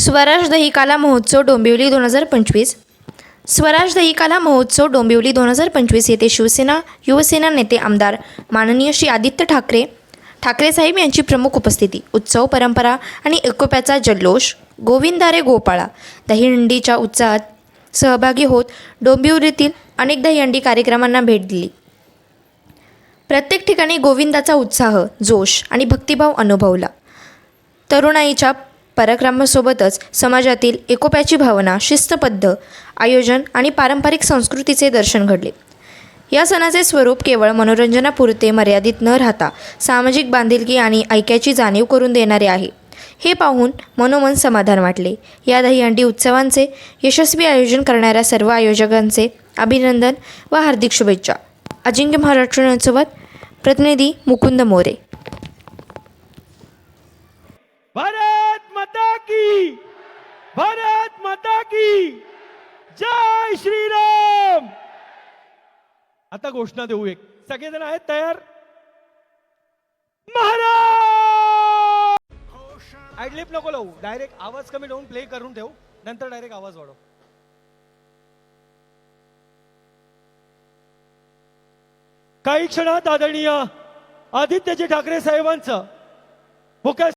स्वराज दहिकाला महोत्सव डोंबिवली दोन हजार पंचवीस. स्वराज दहिकाला महोत्सव डोंबिवली दोन हजार पंचवीस येथे शिवसेना युवसेना नेते आमदार माननीय श्री आदित्य ठाकरे ठाकरे साहेब यांची प्रमुख उपस्थिती उत्सव परंपरा आणि एकोप्याचा जल्लोष गोविंदारे गोपाळा दहीहंडीच्या उत्साहात सहभागी होत डोंबिवलीतील अनेक दहीहंडी कार्यक्रमांना भेट दिली. प्रत्येक ठिकाणी गोविंदाचा उत्साह जोश आणि भक्तिभाव अनुभवला. तरुणाईच्या पराक्रमासोबतच समाजातील एकोप्याची भावना शिस्तबद्ध आयोजन आणि पारंपरिक संस्कृतीचे दर्शन घडले. या सणाचे स्वरूप केवळ मनोरंजनापुरते मर्यादित न राहता सामाजिक बांधिलकी आणि ऐक्याची जाणीव करून देणारे आहे. हे पाहून मनोमन समाधान वाटले. या दहीहंडी उत्सवांचे यशस्वी आयोजन करणाऱ्या सर्व आयोजकांचे अभिनंदन व हार्दिक शुभेच्छा. अजिंक्य महाराष्ट्र प्रतिनिधी मुकुंद मोरे. की जय श्रीराम. आता घोषणा देऊ एक. सगळेजण आहेत तयार? महाराज! नको लावू. डायरेक्ट आवाज कमी ठेवून प्ले करून ठेवू. नंतर डायरेक्ट आवाज वाढव. काही क्षणात आदरणीय आदित्यजी ठाकरे साहेबांचं मुख्य